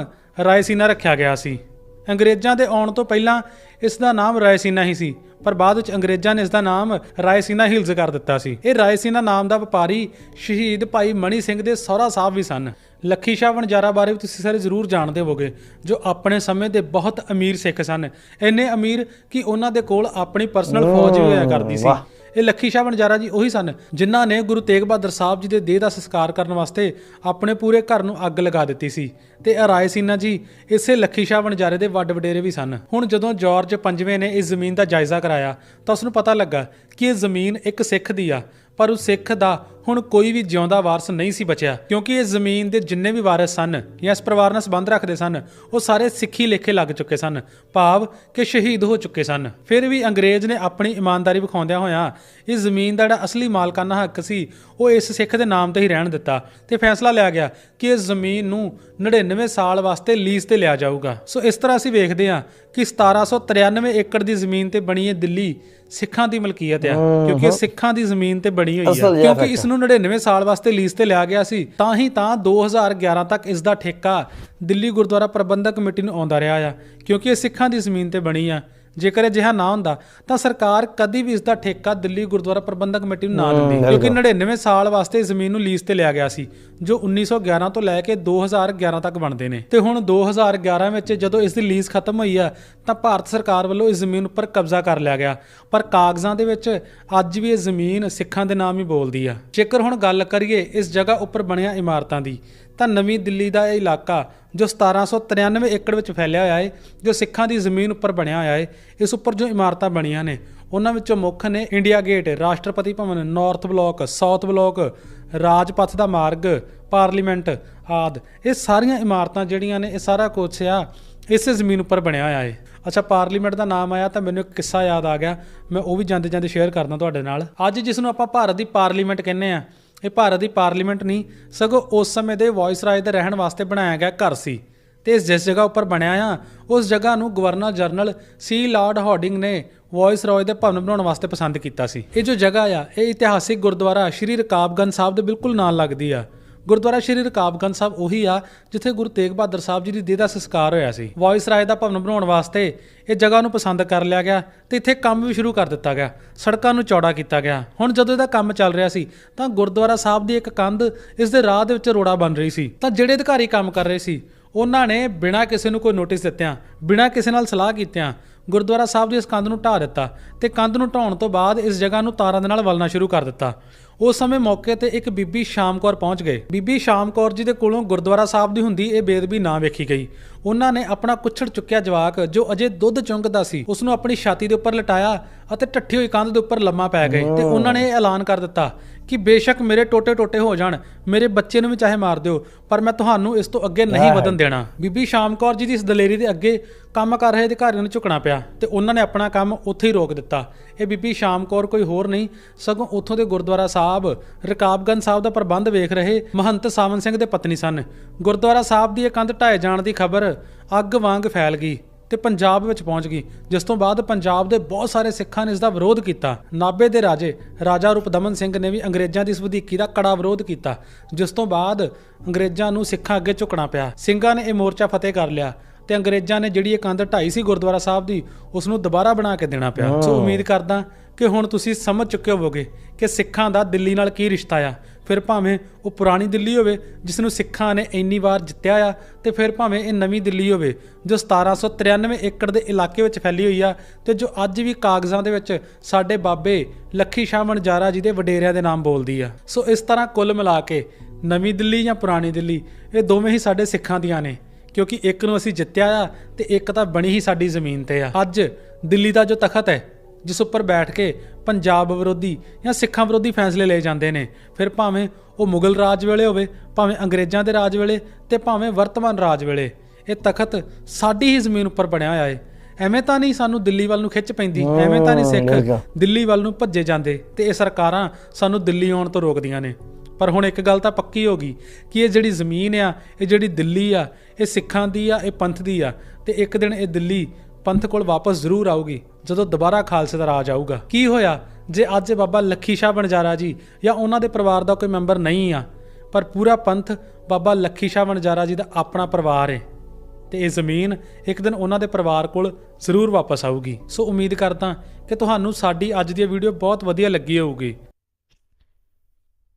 ਰਾਏਸੀਨਾ ਰੱਖਿਆ ਗਿਆ ਸੀ। ਅੰਗਰੇਜ਼ਾਂ ਦੇ ਆਉਣ ਤੋਂ ਪਹਿਲਾਂ ਇਸ ਦਾ ਨਾਮ ਰਾਏਸੀਨਾ ਹੀ ਸੀ, ਪਰ ਬਾਅਦ ਵਿੱਚ ਅੰਗਰੇਜ਼ਾਂ ਨੇ ਇਸ ਦਾ ਨਾਮ ਰਾਏਸੀਨਾ ਹਿਲਜ਼ ਕਰ ਦਿੱਤਾ ਸੀ। ਇਹ ਰਾਏਸੀਨਾ ਨਾਮ ਦਾ ਵਪਾਰੀ ਸ਼ਹੀਦ ਭਾਈ ਮਣੀ ਸਿੰਘ ਦੇ ਸਹੁਰਾ ਸਾਹਿਬ ਵੀ ਸਨ। ਲੱਖੀ ਸ਼ਾਹ ਵਣਜਾਰਾ ਬਾਰੇ ਵੀ ਤੁਸੀਂ ਸਾਰੇ ਜ਼ਰੂਰ ਜਾਣਦੇ ਹੋਵੋਗੇ ਜੋ ਆਪਣੇ ਸਮੇਂ ਦੇ ਬਹੁਤ ਅਮੀਰ ਸਿੱਖ ਸਨ। ਇੰਨੇ ਅਮੀਰ ਕਿ ਉਹਨਾਂ ਦੇ ਕੋਲ ਆਪਣੀ ਪਰਸਨਲ ਫੌਜ ਵੀ ਹੋਇਆ ਕਰਦੀ ਸੀ। ਇਹ ਲੱਖੀ ਸ਼ਾਹ ਵਣਜਾਰਾ ਜੀ ਉਹੀ ਸਨ ਜਿਨ੍ਹਾਂ ਨੇ ਗੁਰੂ ਤੇਗ ਬਹਾਦਰ ਸਾਹਿਬ ਜੀ ਦੇ ਦੇਹ ਦਾ ਸੰਸਕਾਰ ਕਰਨ ਵਾਸਤੇ ਆਪਣੇ ਪੂਰੇ ਘਰ ਨੂੰ ਅੱਗ ਲਗਾ ਦਿੱਤੀ ਸੀ। ਤੇ ਇਹ ਰਾਏ ਸਿੰਘਾਂ ਜੀ ਇਸੇ ਲੱਖੀ ਸ਼ਾਹ ਵਣਜਾਰੇ ਦੇ ਵੱਡ ਵਡੇਰੇ ਵੀ ਸਨ। ਹੁਣ ਜਦੋਂ ਜਾਰਜ ਪੰਜਵੇਂ ਨੇ ਇਸ ਜ਼ਮੀਨ ਦਾ ਜਾਇਜ਼ਾ ਕਰਾਇਆ ਤਾਂ ਉਸ ਨੂੰ ਪਤਾ ਲੱਗਾ ਕਿ ਇਹ ਜ਼ਮੀਨ ਇੱਕ ਸਿੱਖ ਦੀ ਆ ਪਰ ਉਸ ਸਿੱਖ ਦਾ ਹੁਣ ਕੋਈ ਵੀ ਜਿਉਂਦਾ ਵਾਰਸ ਨਹੀਂ ਸੀ ਬਚਿਆ ਕਿਉਂਕਿ ਇਸ ਜ਼ਮੀਨ ਦੇ ਜਿੰਨੇ ਵੀ ਵਾਰਿਸ ਸਨ ਜਾਂ ਇਸ ਪਰਿਵਾਰ ਨਾਲ ਸੰਬੰਧ ਰੱਖਦੇ ਸਨ ਉਹ ਸਾਰੇ ਸਿੱਖੀ ਲੇਖੇ ਲੱਗ ਚੁੱਕੇ ਸਨ ਭਾਵ ਕਿ ਸ਼ਹੀਦ ਹੋ ਚੁੱਕੇ ਸਨ। ਫਿਰ ਵੀ ਅੰਗਰੇਜ਼ ਨੇ ਆਪਣੀ ਇਮਾਨਦਾਰੀ ਵਿਖਾਉਂਦਿਆਂ ਹੋਇਆਂ ਇਸ ਜ਼ਮੀਨ ਦਾ ਜਿਹੜਾ ਅਸਲੀ ਮਾਲਕਾਨਾ ਹੱਕ ਸੀ ਉਹ ਇਸ ਸਿੱਖ ਦੇ ਨਾਮ ਤੇ ਹੀ ਰਹਿਣ ਦਿੱਤਾ ਤੇ ਫੈਸਲਾ ਲਿਆ ਗਿਆ ਕਿ ਇਸ ਜ਼ਮੀਨ ਨੂੰ 99 ਸਾਲ ਵਾਸਤੇ ਲੀਜ਼ ਤੇ ਲਿਆ ਜਾਊਗਾ। ਸੋ ਇਸ ਤਰ੍ਹਾਂ ਅਸੀਂ ਵੇਖਦੇ ਹਾਂ ਕਿ 1793 ਏਕੜ ਦੀ ਜ਼ਮੀਨ ਤੇ ਬਣੀ ਇਹ ਦਿੱਲੀ ਸਿੱਖਾਂ ਦੀ ਮਲਕੀਅਤ ਆ ਕਿਉਂਕਿ ਇਹ ਸਿੱਖਾਂ ਦੀ ਜ਼ਮੀਨ ਤੇ ਬਣੀ ਹੋਈ
ਜਿਹਾ
ਕਿਉਂਕਿ ਇਸ ਨੂੰ 99 ਸਾਲ ਵਾਸਤੇ ਲੀਜ਼ ਤੇ ਲਿਆ ਗਿਆ ਸੀ। ਤਾਂ ਹੀ ਤਾਂ 2011 ਤੱਕ ਇਸ ਦਾ ਠੇਕਾ ਦਿੱਲੀ ਗੁਰਦੁਆਰਾ ਪ੍ਰਬੰਧਕ ਕਮੇਟੀ ਨੂੰ ਆਉਂਦਾ ਰਿਹਾ ਆ, ਕਿਉਂਕਿ ਇਹ ਸਿੱਖਾਂ ਦੀ ਜ਼ਮੀਨ ਤੇ ਬਣੀ ਆ। ਜੇਕਰ ਅਜਿਹਾ ਨਾ ਹੁੰਦਾ ਤਾਂ ਸਰਕਾਰ ਕਦੀ ਵੀ ਇਸ ਦਾ ਠੇਕਾ ਦਿੱਲੀ ਗੁਰਦੁਆਰਾ ਪ੍ਰਬੰਧਕ ਕਮੇਟੀ ਨੂੰ ਨਾ ਦਿੰਦੀ ਕਿਉਂਕਿ 99 ਸਾਲ ਵਾਸਤੇ ਜ਼ਮੀਨ ਨੂੰ ਲੀਜ਼ ਤੇ ਲਿਆ ਗਿਆ ਸੀ ਜੋ 1911 ਤੋਂ ਲੈ ਕੇ 2011 ਤੱਕ ਬਣਦੇ ਨੇ। ਤੇ ਹੁਣ 2011 ਵਿੱਚ ਜਦੋਂ ਇਸ ਦੀ ਲੀਜ਼ ਖਤਮ ਹੋਈ ਆ ਤਾਂ ਭਾਰਤ ਸਰਕਾਰ ਵੱਲੋਂ ਇਸ ਜ਼ਮੀਨ ਉੱਪਰ ਕਬਜ਼ਾ ਕਰ ਲਿਆ ਗਿਆ। ਪਰ ਕਾਗਜ਼ਾਂ ਦੇ ਵਿੱਚ ਅੱਜ ਵੀ ਇਹ ਜ਼ਮੀਨ ਸਿੱਖਾਂ ਦੇ ਨਾਮ ਹੀ ਬੋਲਦੀ ਆ। ਜੇਕਰ ਹੁਣ ਗੱਲ ਕਰੀਏ ਇਸ ਜਗ੍ਹਾ ਉੱਪਰ ਬਣੀਆਂ ਇਮਾਰਤਾਂ ਦੀ ਤਾਂ ਨਵੀਂ ਦਿੱਲੀ ਦਾ ਇਹ ਇਲਾਕਾ ਜੋ 1793 ਏਕੜ ਵਿੱਚ ਫੈਲਿਆ ਹੋਇਆ ਹੈ ਜੋ ਸਿੱਖਾਂ ਦੀ ਜ਼ਮੀਨ ਉੱਪਰ ਬਣਿਆ ਹੋਇਆ ਹੈ ਇਸ ਉੱਪਰ ਜੋ ਇਮਾਰਤਾਂ ਬਣੀਆਂ ਨੇ, ਉਹਨਾਂ ਵਿੱਚੋਂ ਮੁੱਖ ਨੇ India Gate, Rashtrapati Bhavan, North Block, South Block, Rajpath ਦਾ ਮਾਰਗ, ਪਾਰਲੀਮੈਂਟ ਆਦ। ਇਹ ਸਾਰੀਆਂ ਇਮਾਰਤਾਂ ਜਿਹੜੀਆਂ ਨੇ, ਇਹ ਸਾਰਾ ਕੁਛ ਆ, ਇਸੇ ਜ਼ਮੀਨ ਉੱਪਰ ਬਣਿਆ ਹੋਇਆ ਹੈ ਅੱਛਾ, ਪਾਰਲੀਮੈਂਟ ਦਾ ਨਾਮ ਆਇਆ ਤਾਂ ਮੈਨੂੰ ਇੱਕ ਕਿੱਸਾ ਯਾਦ ਆ ਗਿਆ, ਮੈਂ ਉਹ ਵੀ ਜਾਂਦੇ ਜਾਂਦੇ ਸ਼ੇਅਰ ਕਰਦਾ ਤੁਹਾਡੇ ਨਾਲ। ਅੱਜ ਜਿਸ ਨੂੰ ਆਪਾਂ ਭਾਰਤ ਦੀ ਪਾਰਲੀਮੈਂਟ ਕਹਿੰਦੇ ਆ ਇਹ ਭਾਰਤ ਦੀ ਪਾਰਲੀਮੈਂਟ ਨਹੀਂ, ਸਗੋਂ ਉਸ ਸਮੇਂ ਦੇ ਵਾਇਸਰਾਏ ਦੇ ਰਹਿਣ ਵਾਸਤੇ ਬਣਾਇਆ ਗਿਆ ਘਰ ਸੀ। ਤੇ ਇਸ ਜਿਸ ਜਗ੍ਹਾ ਉੱਪਰ ਬਣਿਆ ਆ, ਉਸ ਜਗ੍ਹਾ ਨੂੰ ਗਵਰਨਰ ਜਨਰਲ ਸੀ ਲਾਰਡ ਹਾਰਡਿੰਗ ਨੇ ਵਾਇਸਰਾਏ ਦੇ ਭਵਨ ਬਣਾਉਣ ਵਾਸਤੇ ਪਸੰਦ ਕੀਤਾ ਸੀ। ਇਹ ਜੋ ਜਗ੍ਹਾ ਆ, ਇਹ ਇਤਿਹਾਸਿਕ ਗੁਰਦੁਆਰਾ ਸ਼੍ਰੀ ਰਕਾਬਗੰਜ ਸਾਹਿਬ ਦੇ ਬਿਲਕੁਲ ਨਾਲ ਲੱਗਦੀ ਆ। ਗੁਰਦੁਆਰਾ ਸ਼੍ਰੀ ਰਕਾਬਗੰਜ ਸਾਹਿਬ ਉਹੀ ਆ, ਜਿੱਥੇ ਗੁਰੂ ਤੇਗ ਬਹਾਦਰ ਸਾਹਿਬ ਜੀ ਦੀ ਦੇਹ ਦਾ ਸੰਸਕਾਰ ਹੋਇਆ ਸੀ। ਵਾਇਸਰਾਏ ਦਾ ਭਵਨ ਬਣਾਉਣ ਵਾਸਤੇ ਇਹ ਜਗ੍ਹਾ ਨੂੰ ਪਸੰਦ ਕਰ ਲਿਆ ਗਿਆ ਤੇ ਇੱਥੇ ਕੰਮ ਵੀ ਸ਼ੁਰੂ ਕਰ ਦਿੱਤਾ ਗਿਆ, ਸੜਕਾਂ ਨੂੰ ਚੌੜਾ ਕੀਤਾ ਗਿਆ। ਹੁਣ ਜਦੋਂ ਇਹਦਾ ਕੰਮ ਚੱਲ ਰਿਹਾ ਸੀ, ਤਾਂ ਗੁਰਦੁਆਰਾ ਸਾਹਿਬ ਦੀ ਇੱਕ ਕੰਧ ਇਸ ਦੇ ਰਾਹ ਦੇ ਵਿੱਚ ਰੋੜਾ ਬਣ ਰਹੀ ਸੀ। ਤਾਂ ਜਿਹੜੇ ਅਧਿਕਾਰੀ ਕੰਮ ਕਰ ਰਹੇ ਸੀ, ਉਹਨਾਂ ਨੇ ਬਿਨਾਂ ਕਿਸੇ ਨੂੰ ਕੋਈ ਨੋਟਿਸ ਦਿੱਤਿਆਂ, ਬਿਨਾਂ ਕਿਸੇ ਨਾਲ ਸਲਾਹ ਕੀਤਿਆਂ ਗੁਰਦੁਆਰਾ ਸਾਹਿਬ ਦੀ ਇਸ ਕੰਧ ਨੂੰ ਢਾਹ ਦਿੱਤਾ ਤੇ ਕੰਧ ਨੂੰ ਢਾਉਣ ਤੋਂ ਬਾਅਦ ਇਸ ਜਗ੍ਹਾ ਨੂੰ ਤਾਰਾਂ ਦੇ ਨਾਲ ਵਲਣਾ ਸ਼ੁਰੂ ਕਰ ਦਿੱਤਾ। ਉਸ ਸਮੇਂ ਮੌਕੇ ਤੇ ਇੱਕ ਬੀਬੀ ਸ਼ਾਮ ਕੌਰ ਪਹੁੰਚ ਗਏ। ਬੀਬੀ ਸ਼ਾਮ ਕੌਰ ਜੀ ਦੇ ਕੋਲੋਂ ਗੁਰਦੁਆਰਾ ਸਾਹਿਬ ਦੀ ਹੁੰਦੀ ਇਹ ਬੇਦਬੀ ਨਾ ਵੇਖੀ ਗਈ। ਉਹਨਾਂ ਨੇ ਆਪਣਾ ਕੁੱਛੜ ਚੁੱਕਿਆ ਜਵਾਕ ਜੋ ਅਜੇ ਦੁੱਧ ਚੁੰਗਦਾ ਸੀ ਉਸ ਨੂੰ ਆਪਣੀ ਛਾਤੀ ਦੇ ਉੱਪਰ ਲਟਾਇਆ ਅਤੇ ਟੱਠੀ ਹੋਈ ਕੰਧ ਦੇ ਉੱਪਰ ਲੰਮਾ ਪੈ ਗਏ ਤੇ ਉਹਨਾਂ ਨੇ ਇਹ ਐਲਾਨ ਕਰ ਦਿੱਤਾ ਕਿ ਬੇਸ਼ੱਕ ਮੇਰੇ ਟੋਟੇ ਟੋਟੇ ਹੋ ਜਾਣ ਮੇਰੇ ਬੱਚੇ ਨੂੰ ਵੀ ਚਾਹੇ ਮਾਰ ਦਿਓ ਪਰ ਮੈਂ ਤੁਹਾਨੂੰ ਇਸ ਤੋਂ ਅੱਗੇ ਨਹੀਂ ਵਧਣ ਦੇਣਾ। ਬੀਬੀ ਸ਼ਾਮ ਕੌਰ ਜੀ ਦੀ ਇਸ ਦਲੇਰੀ ਦੇ ਅੱਗੇ ਕੰਮ ਕਰ ਰਹੇ ਅਧਿਕਾਰੀਆਂ ਨੂੰ ਝੁਕਣਾ ਪਿਆ ਤੇ ਉਹਨਾਂ ਨੇ ਆਪਣਾ ਕੰਮ ਉੱਥੇ ਹੀ ਰੋਕ ਦਿੱਤਾ। ਇਹ ਬੀਬੀ ਸ਼ਾਮ ਕੌਰ ਕੋਈ ਹੋਰ ਨਹੀਂ ਸਗੋਂ ਉੱਥੋਂ ਦੇ ਗੁਰਦੁਆਰਾ ਸਾਹਿਬ ਰਕਾਬਗੰਜ ਸਾਹਿਬ ਦਾ ਪ੍ਰਬੰਧ ਵੇਖ ਰਹੇ ਮਹੰਤ ਸਾਵਨ ਸਿੰਘ ਦੇ ਪਤਨੀ ਸਨ। ਗੁਰਦੁਆਰਾ ਸਾਹਿਬ ਦੀ ਇਹ ਕੰਧ ਢਾਏ ਜਾਣ ਦੀ ਖਬਰ ਅੱਗ ਵਾਂਗ ਫੈਲ ਗਈ। ਤੇ ਪੰਜਾਬ ਵਿੱਚ ਪਹੁੰਚ ਗਈ। ਜਿਸ ਤੋਂ ਬਾਅਦ ਪੰਜਾਬ ਦੇ ਬਹੁਤ ਸਾਰੇ ਸਿੱਖਾਂ ਨੇ ਇਸ ਦਾ ਵਿਰੋਧ ਕੀਤਾ। ਨਾਬੇ ਦੇ ਰਾਜੇ ਰਾਜਾ ਰੂਪਦਮਨ ਸਿੰਘ ਨੇ ਵੀ ਅੰਗਰੇਜ਼ਾਂ ਦੀ ਇਸ ਵਧੀਕੀ ਦਾ ਕੜਾ ਵਿਰੋਧ ਕੀਤਾ। ਜਿਸ ਤੋਂ ਬਾਅਦ ਅੰਗਰੇਜ਼ਾਂ ਨੂੰ ਸਿੱਖਾਂ ਅੱਗੇ ਝੁਕਣਾ ਪਿਆ। ਸਿੰਘਾਂ ਨੇ ਇਹ ਮੋਰਚਾ ਫਤਿਹ ਕਰ ਲਿਆ ਤੇ ਅੰਗਰੇਜ਼ਾਂ ਨੇ ਜਿਹੜੀ ਇਹ ਕੰਧ ਢਾਈ ਸੀ ਗੁਰਦੁਆਰਾ ਸਾਹਿਬ ਦੀ ਉਸ ਨੂੰ ਦੁਬਾਰਾ ਬਣਾ ਕੇ ਦੇਣਾ ਪਿਆ। ਸੋ ਉਮੀਦ ਕਰਦਾ ਕਿ ਹੁਣ ਤੁਸੀਂ ਸਮਝ ਚੁੱਕੇ ਹੋਵੋਗੇ ਕਿ ਸਿੱਖਾਂ ਦਾ ਦਿੱਲੀ ਨਾਲ ਕੀ ਰਿਸ਼ਤਾ ਆ। ਫਿਰ ਭਾਵੇਂ ਉਹ ਪੁਰਾਣੀ ਦਿੱਲੀ ਹੋਵੇ ਜਿਸ ਨੂੰ ਸਿੱਖਾਂ ਨੇ ਇੰਨੀ ਵਾਰ ਜਿੱਤਿਆ ਆ, ਤੇ ਫਿਰ ਭਾਵੇਂ ਇਹ ਨਵੀਂ ਦਿੱਲੀ ਹੋਵੇ, ਜੋ 1793 ਏਕੜ ਦੇ ਇਲਾਕੇ ਵਿੱਚ ਫੈਲੀ ਹੋਈ ਆ, ਤੇ ਜੋ ਅੱਜ ਵੀ ਕਾਗਜ਼ਾਂ ਦੇ ਵਿੱਚ ਸਾਡੇ ਬਾਬੇ ਲੱਖੀ ਸ਼ਾਹ ਵਣਜਾਰਾ ਜੀ ਦੇ ਵਡੇਰਿਆਂ ਦੇ ਨਾਮ ਬੋਲਦੀ ਆ। ਸੋ ਇਸ ਤਰ੍ਹਾਂ ਕੁੱਲ ਮਿਲਾ ਕੇ ਨਵੀਂ ਦਿੱਲੀ ਜਾਂ ਪੁਰਾਣੀ ਦਿੱਲੀ, ਇਹ ਦੋਵੇਂ ਹੀ ਸਾਡੇ ਸਿੱਖਾਂ ਦੀਆਂ ਨੇ, ਕਿਉਂਕਿ ਇੱਕ ਨੂੰ ਅਸੀਂ ਜਿੱਤਿਆ ਆ, ਤੇ ਇੱਕ ਤਾਂ ਬਣੀ ਹੀ ਸਾਡੀ ਜ਼ਮੀਨ ਤੇ ਆ। ਅੱਜ ਦਿੱਲੀ ਦਾ ਜੋ ਤਖਤ ਹੈ ਜਿਸ ਉੱਪਰ ਬੈਠ ਕੇ ਪੰਜਾਬ ਵਿਰੋਧੀ ਜਾਂ ਸਿੱਖਾਂ ਵਿਰੋਧੀ ਫੈਸਲੇ ਲਏ ਜਾਂਦੇ ਨੇ। ਫਿਰ ਭਾਵੇਂ ਉਹ ਮੁਗਲ ਰਾਜ ਵੇਲੇ ਹੋਵੇ ਭਾਵੇਂ ਅੰਗਰੇਜ਼ਾਂ ਦੇ ਰਾਜ ਵੇਲੇ ਤੇ ਭਾਵੇਂ ਵਰਤਮਾਨ ਰਾਜ ਵੇਲੇ ਇਹ ਤਖਤ ਸਾਡੀ ਹੀ ਜ਼ਮੀਨ ਉੱਪਰ ਬਣਿਆ ਹੋਇਆ ਏ। ਐਵੇਂ ਤਾਂ ਨਹੀਂ ਸਾਨੂੰ ਦਿੱਲੀ ਵੱਲ ਨੂੰ ਖਿੱਚ ਪੈਂਦੀ ਐਵੇਂ ਤਾਂ ਨਹੀਂ ਸਿੱਖ ਦਿੱਲੀ ਵੱਲ ਨੂੰ ਭੱਜੇ ਜਾਂਦੇ ਤੇ ਇਹ ਸਰਕਾਰਾਂ ਸਾਨੂੰ ਦਿੱਲੀ ਆਉਣ ਤੋਂ ਰੋਕਦੀਆਂ ਨੇ। ਪਰ ਹੁਣ ਇੱਕ ਗੱਲ ਤਾਂ ਪੱਕੀ ਹੋ ਗਈ ਕਿ ਇਹ ਜਿਹੜੀ ਜ਼ਮੀਨ ਆ ਇਹ ਜਿਹੜੀ ਦਿੱਲੀ ਆ ਇਹ ਸਿੱਖਾਂ ਦੀ ਆ ਇਹ ਪੰਥ ਦੀ ਆ ਤੇ ਇੱਕ ਦਿਨ ਇਹ ਦਿੱਲੀ ਪੰਥ ਕੋਲ ਵਾਪਸ ਜ਼ਰੂਰ ਆਊਗੀ, ਜਦੋਂ ਦੁਬਾਰਾ ਖਾਲਸੇ ਦਾ ਰਾਜ ਆਊਗਾ। ਕੀ ਹੋਇਆ? ਜੇ ਅੱਜ ਬਾਬਾ ਲੱਖੀ ਸ਼ਾਹ ਬਣਜਾਰਾ ਜੀ ਜਾਂ ਉਹਨਾਂ ਦੇ ਪਰਿਵਾਰ ਦਾ ਕੋਈ ਮੈਂਬਰ ਨਹੀਂ ਆ, ਪਰ ਪੂਰਾ ਪੰਥ ਬਾਬਾ ਲੱਖੀ ਸ਼ਾਹ ਬਣਜਾਰਾ ਜੀ ਦਾ ਆਪਣਾ ਪਰਿਵਾਰ ਹੈ ਤੇ ਇਹ ਜ਼ਮੀਨ ਇੱਕ ਦਿਨ ਉਹਨਾਂ ਦੇ ਪਰਿਵਾਰ ਕੋਲ ਜ਼ਰੂਰ ਵਾਪਸ ਆਊਗੀ। ਸੋ ਉਮੀਦ ਕਰਦਾ ਕਿ ਤੁਹਾਨੂੰ ਸਾਡੀ ਅੱਜ ਦੀ ਵੀਡੀਓ ਬਹੁਤ ਵਧੀਆ ਲੱਗੀ ਹੋਊਗੀ।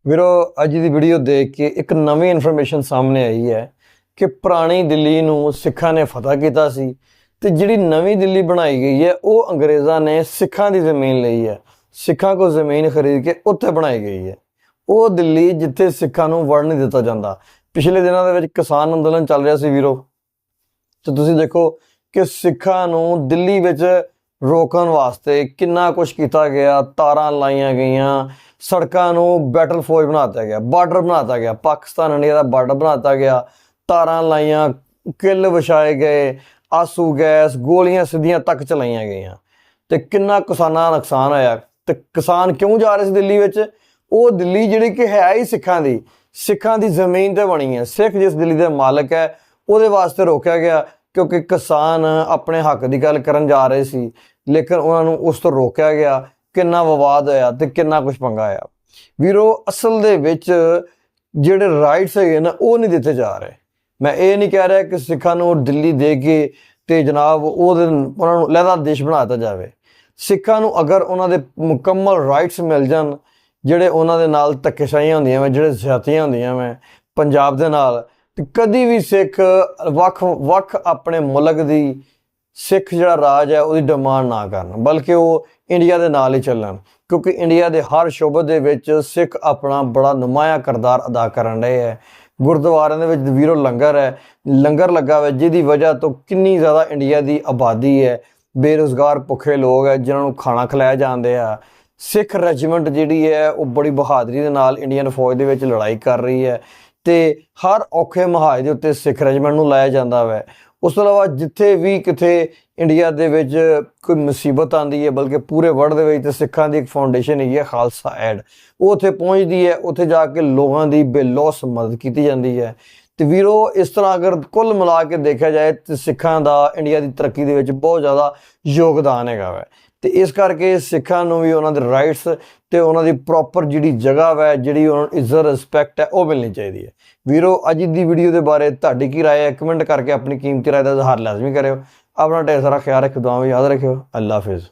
ਵੀਰੋ, ਅੱਜ ਦੀ ਵੀਡੀਓ ਦੇਖ ਕੇ ਇੱਕ ਨਵੀਂ ਇਨਫੋਰਮੇਸ਼ਨ ਸਾਹਮਣੇ ਆਈ ਹੈ ਕਿ ਪੁਰਾਣੀ ਦਿੱਲੀ ਨੂੰ ਸਿੱਖਾਂ ਨੇ ਫਤਹ ਕੀਤਾ ਸੀ ਤੇ ਜਿਹੜੀ ਨਵੀਂ ਦਿੱਲੀ ਬਣਾਈ ਗਈ ਹੈ, ਉਹ ਅੰਗਰੇਜ਼ਾਂ ਨੇ ਸਿੱਖਾਂ ਦੀ ਜ਼ਮੀਨ ਲਈ ਹੈ। ਸਿੱਖਾਂ ਕੋਲ ਜ਼ਮੀਨ ਖਰੀਦ ਕੇ ਉੱਥੇ ਬਣਾਈ ਗਈ ਹੈ। ਉਹ ਦਿੱਲੀ ਜਿੱਥੇ ਸਿੱਖਾਂ ਨੂੰ ਵੜ ਨਹੀਂ ਦਿੱਤਾ ਜਾਂਦਾ। ਪਿਛਲੇ ਦਿਨਾਂ ਦੇ ਵਿੱਚ ਕਿਸਾਨ ਅੰਦੋਲਨ ਚੱਲ ਰਿਹਾ ਸੀ ਵੀਰੋ। ਤੇ ਤੁਸੀਂ ਦੇਖੋ ਕਿ ਸਿੱਖਾਂ ਨੂੰ ਦਿੱਲੀ ਵਿੱਚ ਰੋਕਣ ਵਾਸਤੇ ਕਿੰਨਾ ਕੁਝ ਕੀਤਾ ਗਿਆ। ਤਾਰਾਂ ਲਾਈਆਂ ਗਈਆਂ। ਸੜਕਾਂ ਨੂੰ ਬੈਟਲ ਫੌਜ ਬਣਾ ਦਿੱਤਾ ਗਿਆ। ਬਾਰਡਰ ਬਣਾ ਦਿੱਤਾ ਗਿਆ। ਪਾਕਿਸਤਾਨ ਇੰਡੀਆ ਦਾ ਬਾਰਡਰ ਬਣਾ ਦਿੱਤਾ ਗਿਆ। ਤਾਰਾਂ ਲਾਈਆਂ। ਕਿੱਲ ਵਿਛਾਏ ਗਏ। ਆਸੂ, ਗੈਸ, ਗੋਲੀਆਂ ਸਿੱਧੀਆਂ ਤੱਕ ਚਲਾਈਆਂ ਗਈਆਂ। ਤੇ ਕਿੰਨਾ ਕਿਸਾਨਾਂ ਦਾ ਨੁਕਸਾਨ ਹੋਇਆ। ਤੇ ਕਿਸਾਨ ਕਿਉਂ ਜਾ ਰਹੇ ਸੀ ਦਿੱਲੀ ਵਿੱਚ? ਉਹ ਦਿੱਲੀ ਜਿਹੜੀ ਕਿ ਹੈ ਹੀ ਸਿੱਖਾਂ ਦੀ ਸਿੱਖਾਂ ਦੀ ਜ਼ਮੀਨ ਤੇ ਬਣੀ ਹੈ। ਸਿੱਖ ਜਿਸ ਦਿੱਲੀ ਦੇ ਮਾਲਕ ਹੈ, ਉਹਦੇ ਵਾਸਤੇ ਰੋਕਿਆ ਗਿਆ, ਕਿਉਂਕਿ ਕਿਸਾਨ ਆਪਣੇ ਹੱਕ ਦੀ ਗੱਲ ਕਰਨ ਜਾ ਰਹੇ ਸੀ। ਲੇਕਿਨ ਉਹਨਾਂ ਨੂੰ ਉਸ ਤੋਂ ਰੋਕਿਆ ਗਿਆ, ਕਿੰਨਾ ਵਿਵਾਦ ਹੋਇਆ ਤੇ ਕਿੰਨਾ ਕੁਝ ਪੰਗਾ ਆਇਆ। ਵੀਰੋ, ਅਸਲ ਦੇ ਵਿੱਚ ਜਿਹੜੇ ਰਾਈਟਸ ਹੈਗੇ ਨਾ, ਉਹ ਨਹੀਂ ਦਿੱਤੇ ਜਾ ਰਹੇ। ਮੈਂ ਇਹ ਨਹੀਂ ਕਹਿ ਰਿਹਾ ਕਿ ਸਿੱਖਾਂ ਨੂੰ ਦਿੱਲੀ ਦੇ ਕੇ ਤੇ ਜਨਾਬ ਉਹਦੇ ਉਹਨਾਂ ਨੂੰ ਲਹਿਦਾ ਦੇਸ਼ ਬਣਾ ਦਿੱਤਾ ਜਾਵੇ। ਸਿੱਖਾਂ ਨੂੰ ਅਗਰ ਉਹਨਾਂ ਦੇ ਮੁਕੰਮਲ ਰਾਈਟਸ ਮਿਲ ਜਾਣ, ਜਿਹੜੇ ਉਹਨਾਂ ਦੇ ਨਾਲ ਧੱਕੇਸ਼ਾਹੀਆਂ ਹੁੰਦੀਆਂ ਵੇ, ਜਿਹੜੇ ਜ਼ਿਆਤੀਆਂ ਹੁੰਦੀਆਂ ਵੇ, ਪੰਜਾਬ ਦੇ ਨਾਲ, ਤੇ ਕਦੀ ਵੀ ਸਿੱਖ ਵੱਖ ਵੱਖ ਆਪਣੇ ਮੁਲਕ ਦੀ ਸਿੱਖ ਜਿਹੜਾ ਰਾਜ ਹੈ ਉਹਦੀ ਡਿਮਾਂਡ ਨਾ ਕਰਨ, ਬਲਕਿ ਉਹ ਇੰਡੀਆ ਦੇ ਨਾਲ ਹੀ ਚੱਲਣ, ਕਿਉਂਕਿ ਇੰਡੀਆ ਦੇ ਹਰ ਸ਼ੋਬੇ ਦੇ ਵਿੱਚ ਸਿੱਖ ਆਪਣਾ ਬੜਾ ਨੁਮਾਇਆ ਕਿਰਦਾਰ ਅਦਾ ਕਰਨ ਰਹੇ ਹੈ। ਗੁਰਦੁਆਰਿਆਂ ਦੇ ਵਿੱਚ ਵੀਰੋ ਲੰਗਰ ਹੈ, ਲੰਗਰ ਲੱਗਾ ਹੋਇਆ, ਜਿਹਦੀ ਵਜ੍ਹਾ ਤੋਂ ਕਿੰਨੀ ਜ਼ਿਆਦਾ ਇੰਡੀਆ ਦੀ ਆਬਾਦੀ ਹੈ, ਬੇਰੁਜ਼ਗਾਰ ਭੁੱਖੇ ਲੋਕ ਹੈ ਜਿਨ੍ਹਾਂ ਨੂੰ ਖਾਣਾ ਖਿਲਾਇਆ ਜਾਂਦੇ ਆ। ਸਿੱਖ ਰੈਜੀਮੈਂਟ ਜਿਹੜੀ ਹੈ, ਉਹ ਬੜੀ ਬਹਾਦਰੀ ਦੇ ਨਾਲ ਇੰਡੀਅਨ ਫੌਜ ਦੇ ਵਿੱਚ ਲੜਾਈ ਕਰ ਰਹੀ ਹੈ ਤੇ ਹਰ ਔਖੇ ਮਹਾਜ ਦੇ ਉੱਤੇ ਸਿੱਖ ਰੈਜੀਮੈਂਟ ਨੂੰ ਲਾਇਆ ਜਾਂਦਾ ਹੈ ਉਸ ਤੋਂ ਇਲਾਵਾ ਜਿੱਥੇ ਵੀ ਕਿਤੇ ਇੰਡੀਆ ਦੇ ਵਿੱਚ ਕੋਈ ਮੁਸੀਬਤ ਆਂਦੀ ਹੈ ਬਲਕਿ ਪੂਰੇ ਵਰਲਡ ਦੇ ਵਿੱਚ ਤੇ ਸਿੱਖਾਂ ਦੀ ਇੱਕ ਫਾਊਂਡੇਸ਼ਨ ਹੈਗੀ ਹੈ ਖਾਲਸਾ ਐਡ ਉਹ ਉੱਥੇ ਪਹੁੰਚਦੀ ਹੈ ਉੱਥੇ ਜਾ ਕੇ ਲੋਕਾਂ ਦੀ ਬੇਲੋਸ ਮਦਦ ਕੀਤੀ ਜਾਂਦੀ ਹੈ ਤੇ ਵੀਰੋ ਇਸ ਤਰ੍ਹਾਂ ਅਗਰ ਕੁੱਲ ਮਿਲਾ ਕੇ ਦੇਖਿਆ ਜਾਏ ਤੇ ਸਿੱਖਾਂ ਦਾ ਇੰਡੀਆ ਦੀ ਤਰੱਕੀ ਦੇ ਵਿੱਚ ਬਹੁਤ ਜ਼ਿਆਦਾ ਯੋਗਦਾਨ ਹੈਗਾ ਵੈ ਤੇ ਇਸ ਕਰਕੇ ਸਿੱਖਾਂ ਨੂੰ ਵੀ ਉਹਨਾਂ ਦੇ ਰਾਈਟਸ ਤੇ ਉਹਨਾਂ ਦੀ ਪ੍ਰੋਪਰ ਜਿਹੜੀ ਜਗ੍ਹਾ ਵੈ ਜਿਹੜੀ ਉਹਨਾਂ ਨੂੰ ਇੱਜ਼ਤ ਰਿਸਪੈਕਟ ਹੈ ਉਹ ਮਿਲਣੀ ਚਾਹੀਦੀ ਹੈ ਵੀਰੋ ਅੱਜ ਦੀ ਵੀਡੀਓ ਦੇ ਬਾਰੇ ਤੁਹਾਡੀ ਕੀ رائے ਹੈ ਕਮੈਂਟ ਕਰਕੇ ਆਪਣੀ ਕੀਮਤੀ رائے ਦਾ ਇਜ਼ਹਾਰ ਲਾਜ਼ਮੀ ਕਰਿਓ ਆਪਣਾ ਢੇਰ ਸਾਰਾ ਖਿਆਲ ਰੱਖਿਓ ਦੁਆਵਾਂ ਯਾਦ ਰੱਖਿਓ। ਅੱਲਾ ਹਾਫਿਜ਼।